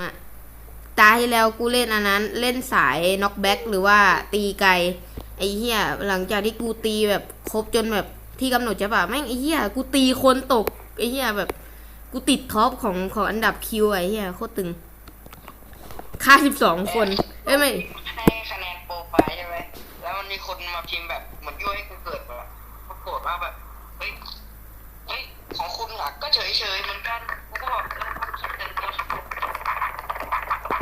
อะตาที่แล้วกูเล่นอันนั้น เล่นสายน็อกแบ็กหรือว่าตีไกลไอ้เหี้ยหลังจากที่กูตีแบบครบจนแบบที่กำหนดใช่ะแม่งไอ้เหี้ยกูตีคนตกไอ้เหี้ยแบบกูติดท็อปของของอันดับคิวไอ้เหี้ยโคตรตึงค่าสิบสองคนเอ้ยไม่ให้คะแนนโปรไฟล์ใช่ไหมแล้วมันมีคนมาพิมพ์แบบเหมือนยั่วให้กูเกิดแบบปรากฏว่าแบบเฮ้ยเฮ้ยของคุณอะก็เฉยเฉยเหมือนกันกูก็บอกเออคุณคิดเป็น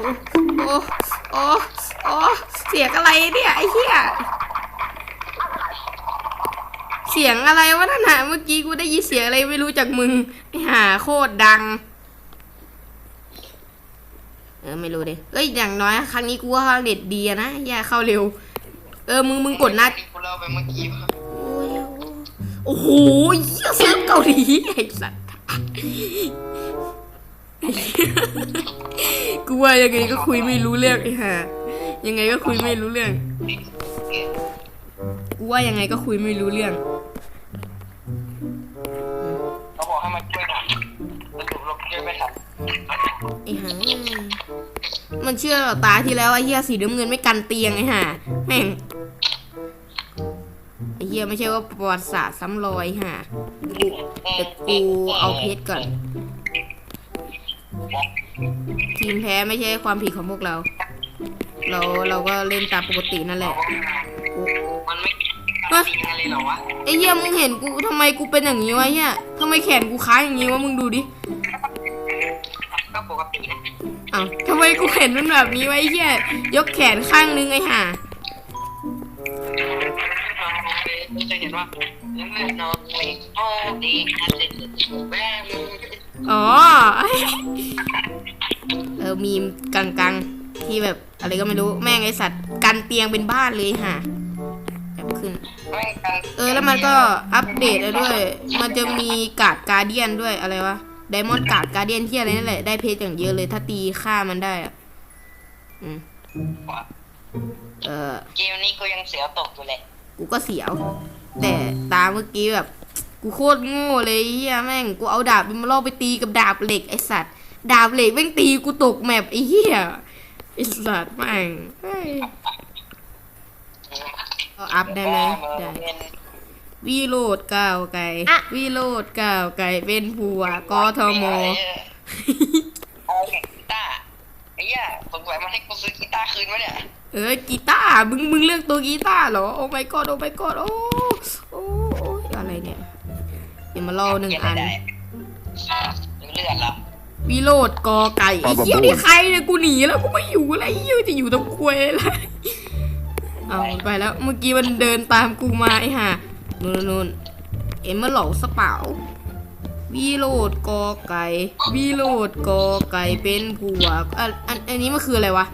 โอ้โอ้โอ้โอ้เสียงอะไรเนี่ยไอ้เหี้ยเสียงอะไรวะนั่นน่ะเมื่อกี้กูได้ยินเสียงอะไรไม่รู้จากมึงไอ้ห่าโคตรดัง เออไม่รู้ดิเอ้ยอย่างน้อยครั้งนี้กูว่าเน็ตดีอะนะแย่เข้าเร็ว เออมึงมึงกดหน้าที่กูเล่าไปเมื่อกี้ป่ะโอ้โหเหี้ยเซิร์ฟเกาหลีไอ้สัตว์ กูว่ายังไงก็คุยไม่รู้เรื่องไอ้ห่ายังไงก็คุยไม่รู้เรื่อง กูว่ายังไงก็คุยไม่รู้เรื่อง เขาบอกให้มาช่วยหน่อยสรุปเราช่วยไม่ทันไอ้ห่ามันเชื่อเหรอตาที่แล้วไอ้เหี้ยสีน้ำเงินไม่กันเตียงไอ้ห่าแม่งไอ้เหี้ยไม่ใช่ว่าประวัติศาสตร์ซ้ำรอยห่ากูเดี๋ยวกูเอาเพชรก่อน ทีมแพ้ไม่ใช่ความผิดของพวกเรา เราเราก็เล่นตามปกตินั่นแหละมันไม่มันตีอะไรหรอวะไอ้เหี้ยมึงเห็นกูทำไมกูเป็นอย่างนี้วะเหี้ยทำไมแขนกูค้างอย่างนี้วะมึงดูดิก็ปกตินะอ้าวทำไมกูเห็นมันแบบนี้วะไอ้เหี้ยยกแขนข้างนึงไอ้ห่าเราจะเห็นว่าเมื่อนอ นไม่โอ้ดีอาจจะแม่มึงอ๋อเออมีมกังกังๆที่แบบอะไรก็ไม่รู้แม่งไอสัตว์กันเตียงเป็นบ้านเลยห่าแบบขึ้นไม่กันเออแล้วมันก็อัปเดตแล้วด้วย มันจะมีการ์ดการเดียนด้วยอะไรวะไดมอนด์การ์ดการเดียนที่อะไรนั่นแหละได้เพชรอย่างเยอะเลยถ้าตีฆ่ามันได้อะอืมเออเกมนี้กูยังเสียวตกอยู่เลยกูก็เสียว แต่ตาเมื่อกี้แบบ กูโคตรโง่เลยเฮียแม่งกูเอาดาบมาล่อไปตีกับดาบเหล็กไอสัตว์ ดาบเหล็กแม่งตีกูตกแมปไอเฮียไอสัตว์แม่งเฮ้ยเอาอัพได้ไหมได้วีโรดก้าวไก่วีโรดก้าวไก่เป็นผัวกทม เอากีตาร์ไอ้เหี้ยสงสัยมันให้กูซื้อกีตาร์คืนวะเนี่ยเออกีตาร์มึงมึงเลือกตัวกีตาร์เหรอโอ้ my god โอ้ my god โอ้โอ้โอ้ยอะไรเนี่ยเดี๋ยวมาล่อหนึ่งอันเลือดแล้ว วิโรดกอไก่ไอ้เหี้ยนี่ใครเนี่ยกูหนีแล้วกูไม่อยู่แล้วไอ้เหี้ยจะอยู่ตรงควยแล้วเอาไปแล้วเมื่อกี้มันเดินตามกูมาไอ้ห่านู่นนู่นเอ็มมาหลอกสเปล่าวิโรดกอไก่วิโรดกอไก่เป็นผัวอันอันอันนี้มันคืออะไรวะ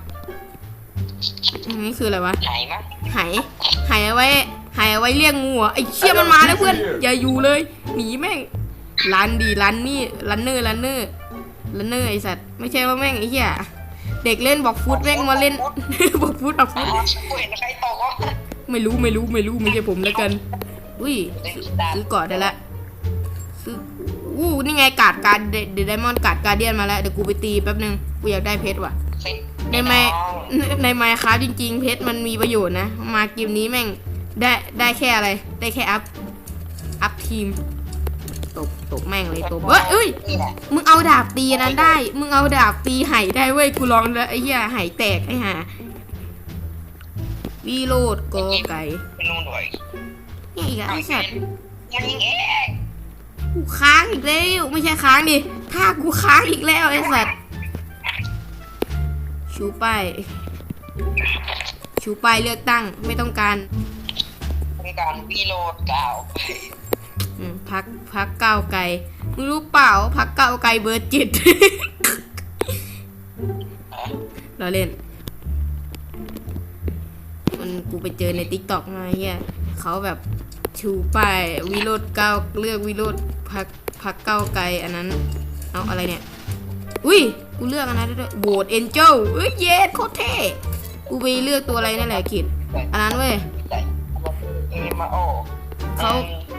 อันนี้คืออะไรวะไหนมั้งหายหายเอาไว้หายเอาไว้เรียกงูเหรอไอ้เชี่ยมันมาแล้วเพื่อนอย่าอยู่เลยหนีแม่งรันดีรันนี่รันเนอร์รันเนอร์ รันเนอร์ไอสัตว์ไม่ใช่ว่าแม่งไอ้เหี้ยเด็กเล่นบอกฟุตแม่งมาเล่น บอกฟุตบอกฟุตกูเห็นใครตกวะไม่รู้ไม่รู้ไม่รู้ไม่ใช่ผมแล้วกัน อุ้ยซื้อซื้อก่อนได้ละซื้ออู้นี่ไงการ์ดการเดดไดมอนด์การ์ดการเดียนมาแล้วเดี๋ยวกูไปตีแป๊บนึงกูอยากได้เพชรว่ะในไมในไมค์ครับจริง ๆ เพชรมันมีประโยชน์นะ มาเกมนี้แม่งได้ได้แค่อะไร ได้แค่อัพ อัพทีม ตบตบแม่งเลยตบเอ้ยเอ้ยมึงเอาดาบตีนั้นได้ มึงเอาดาบตีไห่ได้เว้ยกูลองแล้วไอ้เหี้ยไห่แตกไอ้ห่าวีโรดโกไก่เนี่ยอีกไอ้สัตว์กูค้างอีกแล้วไม่ใช่ค้างดิถ้ากูค้างอีกแล้วไอ้สัตว์ชูป้ายชูป้ายเลือกตั้งไม่ต้องการเป็นการวีโรดกล่าว พักพักก้าวไกลมึงรู้เปล่าพักก้าวไกลเบอร์จิต เราเล่น มันกูไปเจอในติ๊กต็อกมาเฮียเขาแบบชูป้ายวิโรดก้าวเลือกวิโรดพักพักก้าวไกลอันนั้น เอาอะไรเนี่ย อุ้ยกูเลือกอันนั้นด้วยโบดเอ็นเจลเอ้ยเยสโคตรเท่กูไปเลือกตัวอะไรนั่นแหละคิดอันนั้นเว้ยเอมาโอ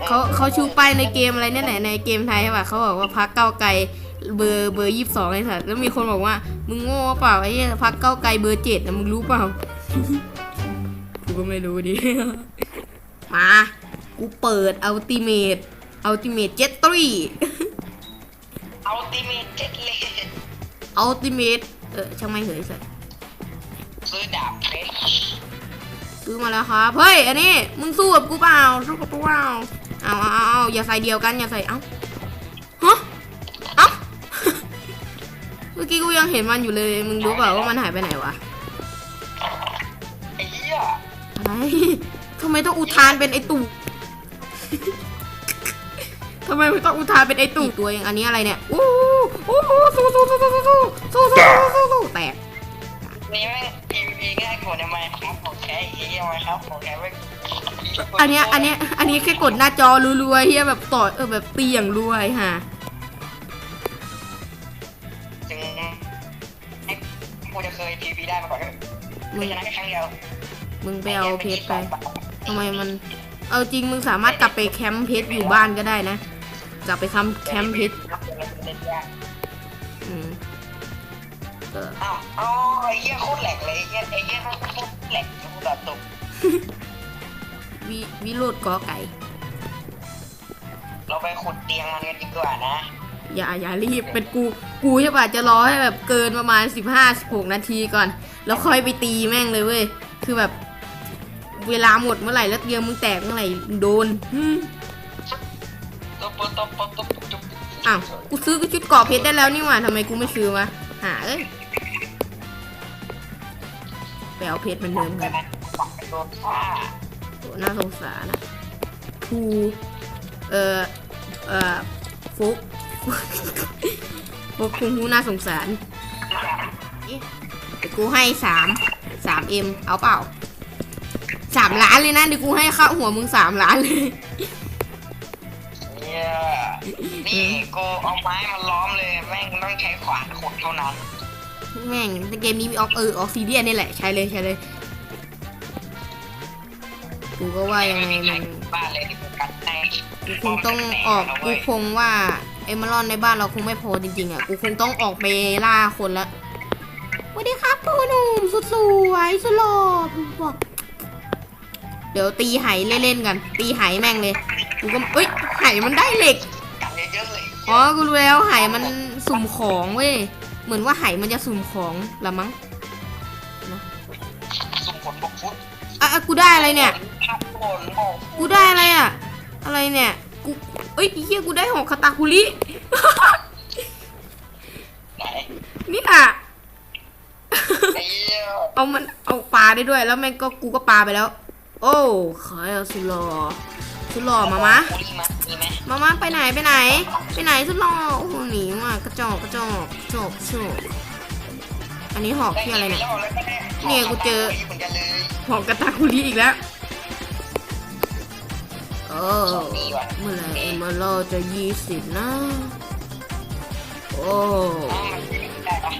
เขาเขาเขาชูป้ายในเกมอะไรเนี่ยแหละในเกมไทยใช่ป่ะเขาบอกว่าพักเก้าวไกลเบอร์เบอร์ยี่สิบสองไอ้สัสแล้วมีคนบอกว่า มึงโง่เปล่าไอ้เหี้ยพักเก้าวไกลเบอร์เจ็ดนะมึงรู้เปล่ากูก็ไม่รู้ดิมากูเปิดอัลติเมทอัลติเมทเจ็ตตรีอัลติเมทเจ็ดเลสอัลติเมทเออช่างไม่งเหยสัสซื้อดาบเพชรซื้อมาแล้วครับ เฮ้ย อันนี้ มึงสู้กับกูเปล่าสู้กับกูเปล่า เอาเอาเอาอย่าใส่เดียวกันอย่าใส่เอ้าฮะเอ้าเมื่อกี้กูยังเห็นมันอยู่เลย มึงรู้เปล่าว่ามันหายไปไหนวะไอ้เหี้ยอะไรทำไมต้องอุทานเป็นไอตู่ทำไมไม่ต้องอุทานเป็นไอตู่ตัวเองอันนี้อะไรเนี่ยอู้หูอู้หูสู้สู้สู้สู้สู้สู้สู้สู้สู้แตกนี่แม่ง PVP ง่ายกว่าในไมค์ครับของแท้ไอ้เหี้ยไมค์ครับของแท้แม่ อันเนี้ยอันเนี้ยอันนี้แค่กดหน้าจอรัวๆเฮียแบบต่อเออแบบตีอย่างรวยฮะถึงให้กูจะเคย PVP ได้มาก่อนเถอะมึไม่งชนะแค่ครั้งเดียวมึงไปเอาเพชรไปทำไมมัน เอาจริงมึงสามารถกลับไปแคมป์เพชรอยู่บ้านก็ได้นะ กลับไปทำแคมป์เพชรอืมเอออ้าวอ๋อไอ้เหี้ยโคตรแหลกเลยไอ้เหี้ยไอ้เหี้ยโคตรแหลกกูตัดตก วิวิโรดกอไก่ เราไปขุดเตียงมันกันดีกว่านะ อย่าอย่ารีบเป็นกูกูใช่ป่ะจะรอให้แบบเกินประมาณ 15 16 นาทีก่อน แล้วค่อยไปตีแม่งเลยเว้ย คือแบบ เวลาหมดเมื่อไหร่แล้วเตียงมึงแตกเมื่อไหร่โดนอืมตุ๊บตุ๊บตุ๊บตุ๊บตุ๊บตุ๊บอ้าวกูซื้อก็ชุดเกราะเพชรได้แล้วนี่หว่าทำไมกูไม่ซื้อวะหาเอ้ยไปเอาเพชรเหมันเดิมแต่กัน นะปักโดนฆ่าโหน่าสงสารนะทูเอ่อ เอ่อฟุกฟุกคุงหูน่าสงสารเดี๋ยวกูให้สามสามเอ็มเอาเปล่าสามล้านเลยนะเดี๋ยวกูให้ค่าหัวมึงสามล้านเลยเนี่ยนี่กูเอาไม้มาล้อมเลยแม่งต้องใช้ขวานขุดเท่านั้น แม่งเกมนี้มีออกเออออกซีเดียนนี่แหละใช้เลยใช้เลย กูก็ว่ายังไงมันบ้านเลยที่กูกัดให้กูคงต้องออกกูคงว่าเอมเมอรอนในบ้านเราคงไม่พอจริงๆอะกูคงต้องออกไปล่าคนละสวัสดีครับพ่อหนุ่มสุดสวยสุดหล่อบอกเดี๋ยวตีไหเล่นๆกัน ตีไหแม่งเลยกูก็เอ้ยไหมันได้เหล็กกัดเยอะๆเลยอ๋อกูรู้แล้วไหมันสุ่มของเว้ยเหมือนว่าไหมันจะสุ่มของละมั้งสุ่มผลบกฟุตอะอะกูได้อะไรเนี่ย ทับผลบอกกูได้อะไรอะ อะไรเนี่ย กูเอ้ยไอ้เหี้ยกูได้หอกคาตาคุริ ไหนนี่อะ ไอ้เหี้ยเอามันเอาปลาได้ด้วยแล้วแม่งก็กูก็ปลาไปแล้ว โอ้ขายเอาสุดหลอสุดหลอมามะกูรีมามีไหมมามาไปไหนไปไหน ไปไหนสุดหลอโอ้โหหนีว่ะกระจอกกระจอกจบจบอันนี้หอกที่อะไรเนี่ย เนี่ยกูเจอเหมือนกันเลยหอกกาตาคุริอีกแล้ว โอ้ดีว่ะเมื่อไหร่เอมเมอรัลจะยี่สิบนะ โอ้อ้าวมันได้ปะ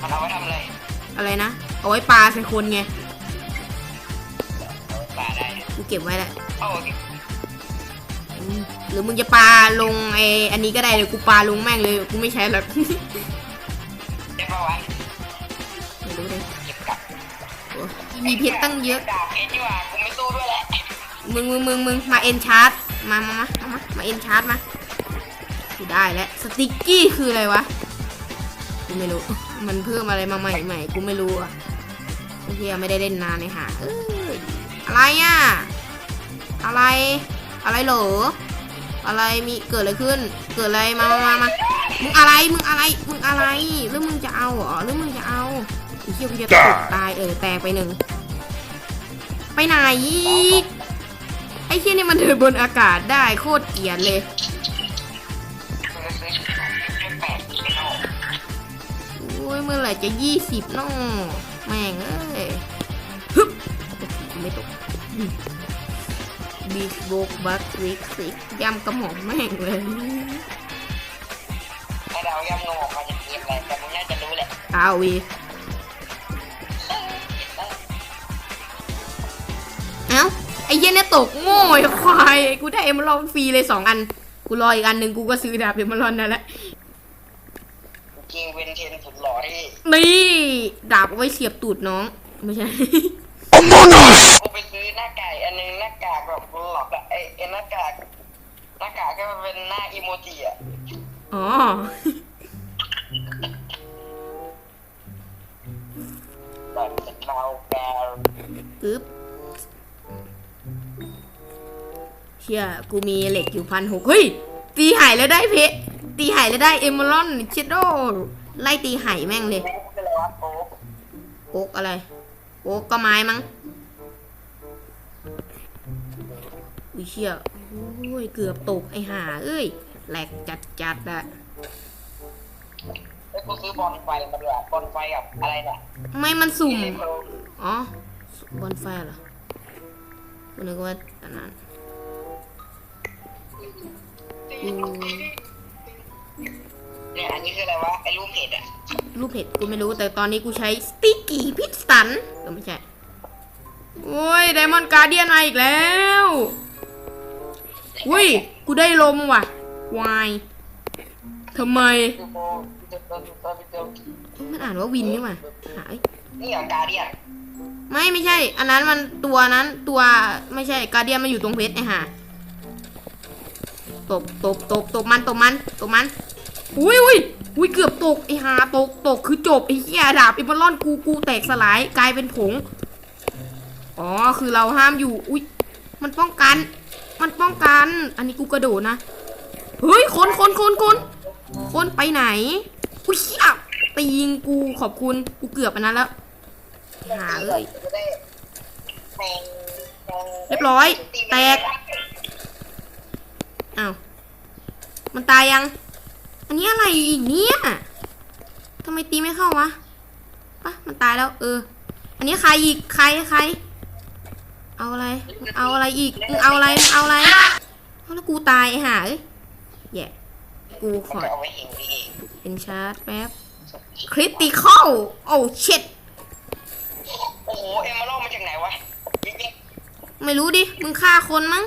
มันเอาไว้ทำอะไรอะไรนะ เอาไว้ปลาใส่คนไงเอาไว้ปลาได้กูเก็บไว้แหละเอาโอเคอืมหรือมึงจะปลาลงไออันนี้ก็ได้เลยกูปลาลงแม่งเลย กูไม่ใช้หรอกได้ปะวะไม่รู้เลยเก็บกลับโอ้มีเพชรตั้งเยอะ ดาบเพชรดีกว่ากู มึงมึงมึงมึงมาเอ็นชาร์จมามามามามาเอ็นชาร์จมากูได้แล้วสติกกี้คืออะไรวะกูไม่รู้ มันเพิ่มอะไรมาใหม่ใหม่กูไม่รู้อะไอ้เฮียไม่ได้เล่นนานเลยหาเอ้ยอะไรอะอะไร อะไรเหรออะไรมีเกิดอะไรขึ้น เกิดอะไรมามามามามึงอะไรมึงอะไรมึงอะไรหรือมึงจะเอาเหรอหรือมึงจะเอาไอ้เฮียกูจะตกตายเออแตกไปหนึ่งไปไหนอีก ไอ้เชี่ยนี่มันเดินบนอากาศได้โคตรเกลียดเลยกูจะซื้อชุดของเพชรแปดไม่เอาโอ้ยเมื่อไหร่จะยี่สิบน้อแม่งเอ้ยฮึบไม่ตกบีชโบกบัควิกซิกย่ำกระหม่อมแม่งเลยถ้าเราย่ำงงออกมาจะเกมอะไรแต่มึงน่าจะรู้แหละเอาวี ไอ้เหี้ยเนี่ยตกโง่ไอ้ควาย กูได้เอมอลอนฟรีเลยสองอัน กูรออีกอันหนึ่งกูก็ซื้อดาบเอมอลอนนั่นแหละเทนสุดหล่อที่นี่ดาบเอาไว้เสียบตูดน้อง ไม่ใช่ กูไปซื้อหน้ากากอันนึงหน้ากากแบบหลอกอะไอไอหน้ากากหน้ากากก็เป็นหน้าอีโมจิอะอ๋อ แบบเป็นเมาแกวปึ๊บ เชี่ยกูมีเหล็กอยู่พันหกเฮ้ย ตีหายแล้วได้เพชรตีหายแล้วได้เอมเมอรอนเชดโดไล่ตีหายแม่งเลยนี่คืออะไรวะโอ้โอ๊กอะไรโอ๊กก็ไม้มั้งอุ้ยเชี่ยโอ้ยเกือบตกไอห่าเอ้ยแหลกจัดจัดๆอะไอ้กูซื้อบอลไฟมาด้วยอะบอลไฟกับอะไรเนี่ยไม่มันสุ่มที่เพิ่มอ๋อบอลไฟเหรอกูนึกว่าอันนั้น อืมเนี่ยอันนี้คืออะไรวะไอ้รูปเห็ดอะรูปเห็ดกูไม่รู้แต่ตอนนี้กูใช้สติกกี้พิสตันก็ไม่ใช่ โอ้ยไดมอนด์การเดียนมาอีกแล้วอุ้ยกูได้ลมว่ะวายทำไมดูโบดูโบดูโบดูโบมันอ่านว่าวินนี่หว่าหายนี่อย่างการเดียนไม่ไม่ใช่ อันนั้นมันตัวนั้นตัวไม่ใช่การเดียนมันอยู่ตรงเพชรไอ้ห่า ตบตบตบตบมันตบมันตบมันอุ้ยอุ้ยอุ้ยเกือบตกไอ้ห่าตกตกคือจบไอ้เหี้ยดาบไอ้บอลลอนกูกูแตกสลายกลายเป็นผงอ๋อคือเราห้ามอยู่อุ้ยมันป้องกัน มันป้องกัน อันนี้กูกระโดดนะเฮ้ยคนคนคนคนคนไปไหนอุ้ยเหี้ยตียิงกูขอบคุณกูเกือบอันนั้นแล้วหาเอ้ยจะได้แทงแทงเรียบร้อย แตก อ้าว มันตายยัง อันนี้อะไรอีกเนี่ยทำไมตีไม่เข้าวะปะมันตายแล้วเออ อันนี้ใครอีกใครใคร เอาอะไรมึงเอาอะไรอีกมึงเอาอะไรมึงเอาอะไรเอาแล้วกูตายไอ้ห่าเอ้ยแย่กูขมันอจะเอาไว้เห็นดีเป็นชาร์จแป๊บคริติคอลโอ้เช็ดโอ้โหเอ็มมาลมาจากไหนวะยิ่งยิ่งไม่รู้ดิ มึงฆ่าคนมั้ง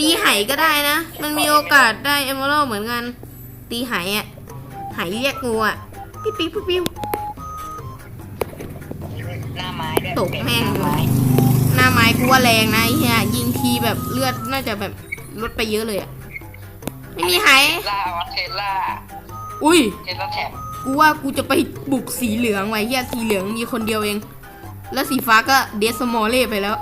ตีไหก็ได้นะ มันมีโอกาสได้เอมเมอรัลเหมือนกัน ตีไหอะไหเรียกงูอะปิ๊บปิ๊บปิ๊บปิ๊บหน้าไม้ด้วยตกแม่งหน้าไม้หน้าไม้กูว่าแรงนะไอ้เฮียยิงทีแบบเลือดน่าจะแบบลดไปเยอะเลยอะไม่มีไหล่าวะเทสล่าอุ้ยเทสล่าแท็บกูว่ากูจะไปบุกสีเหลืองไว้เฮียสีเหลืองมีคนเดียวเอง แล้วสีฟ้าก็เดสมอลเล่ไปแล้ว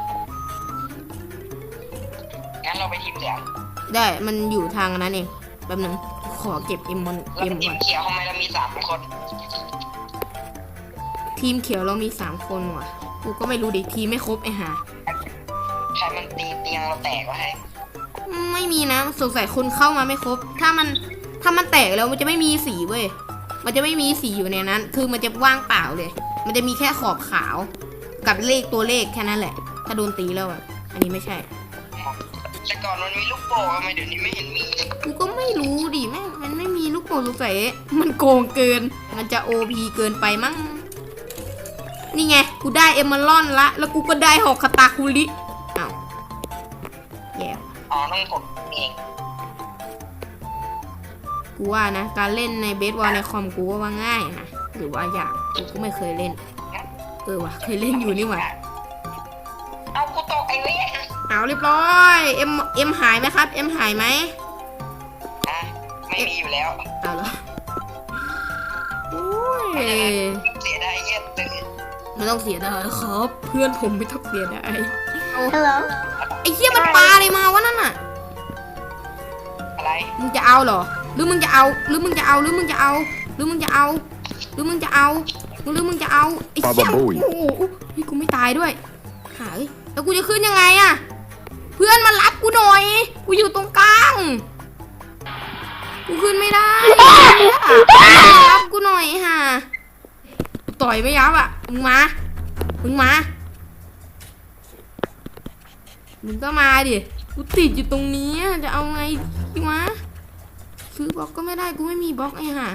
เราไปทีมเหลืองได้มันอยู่ทางนั้นเองแป๊บนึงขอเก็บเอ็มมอนเราเอ็มเป็นทีก่อมนเขียวทำไมเรามีสามคนทีมเขียวเรามีสามคนว่ะกูก็ไม่รู้ดิทีมไม่ครบไอ้ห่าใครมันตีเตียงเราแตกวะให้ไม่มีนะสงสัยคนเข้ามาไม่ครบ ถ้ามันถ้ามันแตกแล้วมันจะไม่มีสีเว้ยมันจะไม่มีสีอยู่ในนั้น คือมันจะว่างเปล่าเลย มันจะมีแค่ขอบขาว กับเลขตัวเลขแค่นั้นแหละ ถ้าโดนตีแล้วอะอันนี้ไม่ใช่ แต่ก่อนมันมีลูกโป่งทำไมเดี๋ยวนี้ไม่เห็นมี กูก็ไม่รู้ดิแม่งมันไม่มีลูกโป่งสงสัยมันโกงเกิน มันจะโอพีเกินไปมั้ง นี่ไง กูได้เอมเมอรอนละ แล้วกูก็ได้หอกคาตาคุริอ้าวแย่อ๋อต้องกดเองกูว่านะ การเล่นในเบสบอลในคอมกูว่าว่าง่ายนะ หรือว่าอยาก กูก็ไม่เคยเล่น เออว่ะเคยเล่นอยู่นี่หว่าเอากูตกไอ้เว้ย เอาเรียบร้อยเอ็มเอ็มหายไหมครับเอ็มหายไหมอะไม่มีอยู่แล้วเอาเหรอโอ้ยเสียดายเยี่ยมเลยไม่ต้องเสียดายครับ เพื่อนผมไม่ต้องเสียดาย Hello. ไอ้เหี้ยมันปลาอะไรมาวะนั่นน่ะอะไรมึงจะเอาเหรอ หรือมึงจะเอา หรือมึงจะเอา หรือมึงจะเอา หรือมึงจะเอา หรือมึงจะเอา หรือมึงจะเอาไอ้เหี้ยบาบาบุ้ยโอ้โหเฮ้ยกูไม่ตายด้วยหายแล้วกูจะขึ้นยังไงอะ เพื่อนมารับกูหน่อย กูอยู่ตรงกลาง กูขึ้นไม่ได้มารับกูหน่อยฮะต่อยไม่ยับอะ มึงมา มึงมา มึงก็มาดิ กูติดอยู่ตรงนี้จะเอาไงดีวะซื้อบล็อกก็ไม่ได้ กูไม่มีบล็อกไอ้ห่า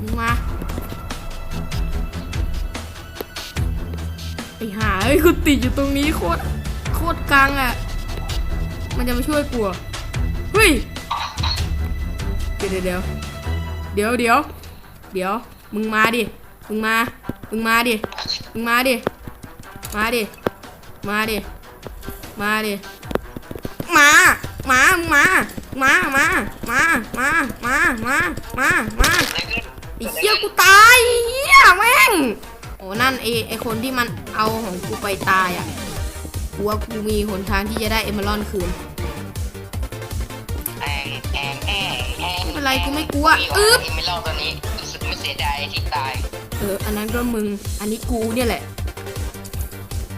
มึงมาไอ้ห่าเอ้กูติดอยู่ตรงนี้โคตรโคตรกลางอะ มันจะมาช่วยกูเหรอเฮ้ยเดี๋ยวเดี๋ยวเดี๋ยวเดี๋ยวเดี๋ยวมึงมาดิมึงมามึงมาดิมึงมาดิมาดิมาดิมาดิมามามึงมามามามามามามามามาไอ้เหี้ยกูตายเหี้ยแม่งโอ้นั่นไอ้ไอ้คนที่มันเอาของกูไปตายอะกูว่ากูมีหนทางที่จะได้เอมเมอรอนคืน เป็นไรกูไม่กลัวอึ๊อึ๊บบไม่เล่าตอนนี้รู้สึกไม่เสียดายที่ตายเอออันนั้นก็มึงอันนี้กูเนี่ยแหละ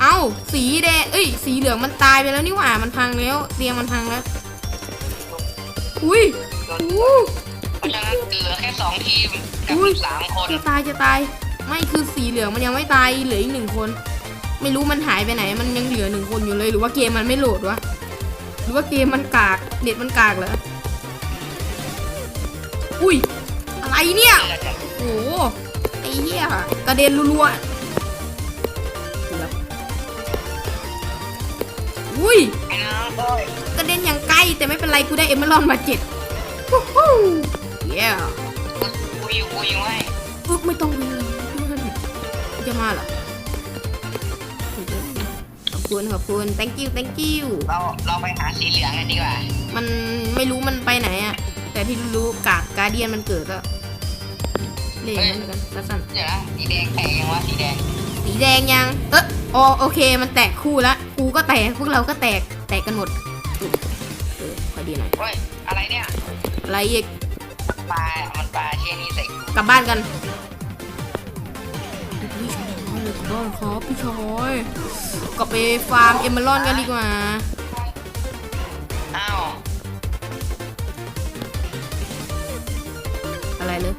เอ้าสีแดงเอ้ยสีเหลืองมันตายไปแล้วนี่หว่ามันพังแล้วเตียงมันพังแล้วอุ้ยอู้เพราะฉะนั้นเหลือแค่สองทีมกับอุ้ยสามคนจะตายจะตาย ไม่คือสีเหลืองมันยังไม่ตายเหลืออีกหนึ่งคน ไม่รู้มันหายไปไหน มันยังเหลือหนึ่งคนอยู่เลย หรือว่าเกมมันไม่โหลดวะหรือว่าเกมมันกากเน็ตมันกากเหรอ อุ้ย อะไรเนี่ยเหลือจากโอ้โหไอ้เหี้ยกระเด็นรัวๆเกือบอุ้ยไอ้น้องโอ้ย กระเด็นอย่างไกลแต่ไม่เป็นไรกูได้เอมเมอรอนมาเจ็ดฮู้ฮู้เย้กูอยู่กูอยู่ให้อึ๊บไม่ต้องวิ่งเลยเพื่อนจะมาเหรอขอบคุณขอบคุณ thank you thank you เราเราไปหาสีเหลืองกันดีกว่า มันไม่รู้มันไปไหนอะ แต่ที่รู้กากการเดียนมันเกิดแล้วเรียกอย่างนั้นกันสั้นเดี๋ยวนะสีแดงแตกยังวะสีแดงๆสีแดงยัง เออโอโอเค มันแตกคู่ละกูก็แตกพวกเราก็แตกแตกกันหมดอุ๊ยเออพอดีหน่อยเฮ้ยอะไรเนี่ยอะไรอีกปลามันปลาเช่นนี้ใส่กลับบ้านกันพี่ชายเลยกลับบ้านครับพี่ชายกลับไปฟาร์มเอมเมอรอนกันดีกว่า เลย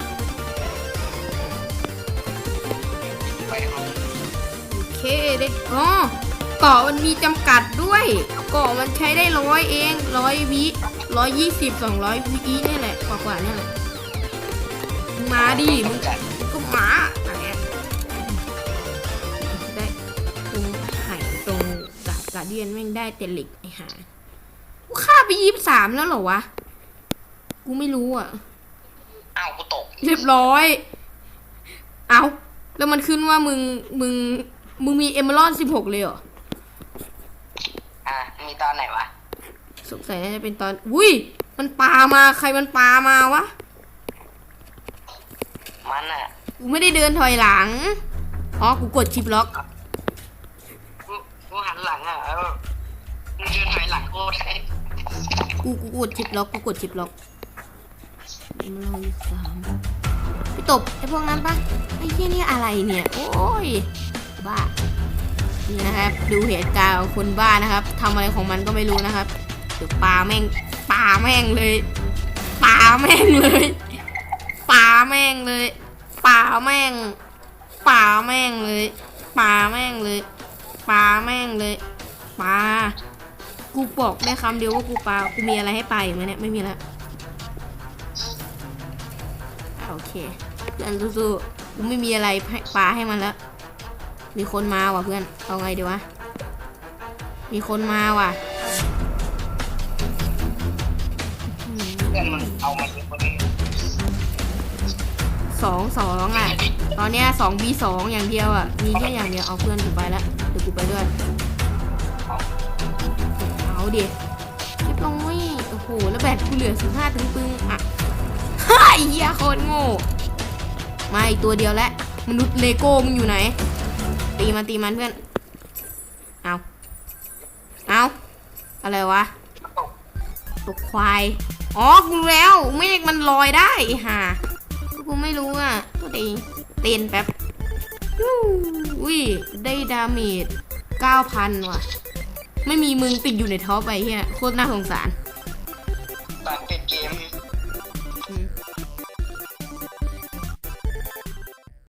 โอเคได้อ๋อเกาะมันมีจำกัดด้วย เกาะมันใช้ได้ร้อยเองร้อยวิร้อยยี่สิบสองร้อยวินี่แหละกว่ากว่านี่แหละมาดิมึงจัดก็หมาอะไรอะได้ตรงไห่ตรงกาดกาเดียนแม่งได้แต่เหล็กไอ้ห่ากูฆ่าไปยี่สามแล้วเหรอวะ กูไม่รู้อะ อ้าวกูตก เรียบร้อย เอาแล้วมันขึ้นว่ามึง มึง มึงมีเอมเมอรอนสิบหกเลยเหรอ อะมีตอนไหนวะ สงสัยน่าจะเป็นตอน อุ้ย มันปามา ใครมันปามาวะ มันอะกูไม่ได้เดินถอยหลัง อ๋อ กูกดชิปล็อก กูกูหันหลังอะเออมึงยืนถอยหลังกูได้กู กูกดชิปล็อก กูกดชิปล็อก เอมเมอรอนสามพี่ตบไอ้พวกนั้นปะไอ้เหี้ยนี่อะไรเนี่ย โอ้ย บ้า นี่นะครับ ดูเหตุการณ์คนบ้านะครับทำอะไรของมันก็ไม่รู้นะครับเดี๋ยวปาแม่งปาแม่งเลยปาแม่งเลยปลาแม่งเลยปาแม่งปาแม่งเลยปลาแม่งเลยปลาแม่งเลยปลากูบอกได้คำเดียวว่ากูปลากูมีอะไรให้ปาอีกไหมเนี่ยไม่มีแล้ว โอเคเพื่อนสู้ๆกูไม่มีอะไรให้ปาให้มันแล้ว มีคนมาว่ะเพื่อน เอาไงดีวะ มีคนมาว่ะอืมเพื่อนมันเอามาเยอะกว่านี้สองสองอะ ตอนเนี้ยสองบีสองอย่างเดียวอะ มีแค่อย่างเดียว เอาเพื่อนกูไปละเดี๋ยวกูไปด้วย เอาดิเรียบร้อยโอ้โห แล้วแบตกูเหลือสิบห้าถึงปึงอะ เฮ้ยเหี้ยโคตรโง่มาอีกตัวเดียวแล้วมนุษย์เลโก้มึงอยู่ไหน ตีมันตีมันเพื่อน เอาเอาอะไรวะตกควาย อ๋อ กูรู้แล้วเมฆมันลอยได้ไอ้ห่ากูไม่รู้อะตัวเองเต้นแป๊บอุ้ย ได้ดาเมจ9,000 ว่ะ ไม่มีมึงติดอยู่ในท็อปไปเฮียโคตรน่าสงสารตอนปิดเกม